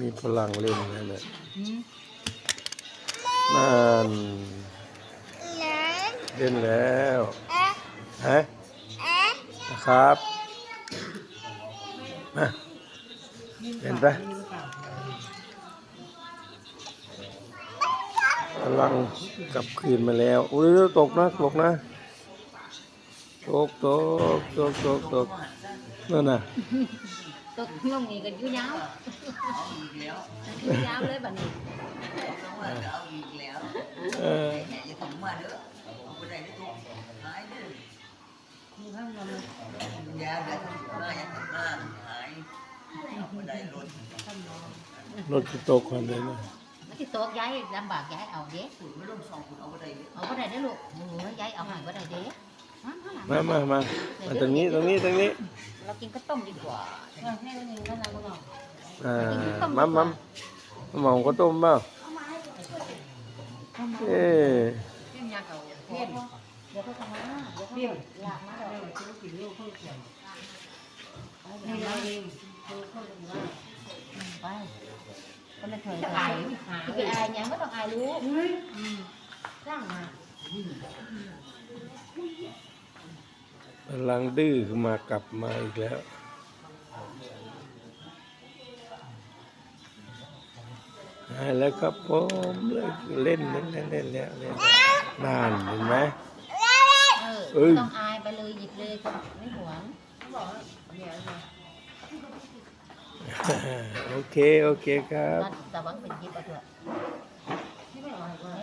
มีพลังเล่นนั่นแหละอืมนั่นเล่นแล้วฮะนะครับมาเห็นปะพลังกลับคืนมาแล้วอุ้ยตกนะตกนะตกตกตกตกตกนั่นน่ะตกลงนี่ก็อยู่ยาว อยู่ยาวเลยบัดนี้เอาอีกแล้วเออแหมอย่าถึงมาเด้อเอาไปได้ได้ทุกหายเด้อมีข้างบนยาเดี๋ยวทำมาอย่าทำมาหายเอาไปได้รถรถจะตกคนเลยนะมันสิตกย้ายลำบากย้ายเอาเด้ฝุ่นไม่ต้องส่องฝุ่นเอาไปได้เด้อเอาบ่ได้เด้อลูกโอ้ยย้ายเอาใหายบ่ได้เด้มาข้างหลังมามามามาตรงนี้ตรงนี้ตรงนี้ เรากินข้าวต้มดีกว่าให้มันยิงกันแล้วก็ อ่ามัมมัมหมองก็ต้มเปล่าเอ๊ะเพี้ยนยาเก่าเพี้ยนเดี๋ยวเขาทำมาเดี๋ยวเขาลากมาเดี๋ยวนี่เราเองไปก็ไม่เคยอายจะไปอายยังไม่ต้องอายรู้สร้างมาพลังดื้อขึ้นมา กลับมาอีกแล้ว แล้วครับผมเล่นเล่นเล่นเล่นแล้วเล่นนานเห็นไหมเออต้องอายไปเลยหยิบเลยไม่หวงโอเค โอเคครับแต่ว่าเป็นยิบเอะเถอะที่ไม่เอาอะไร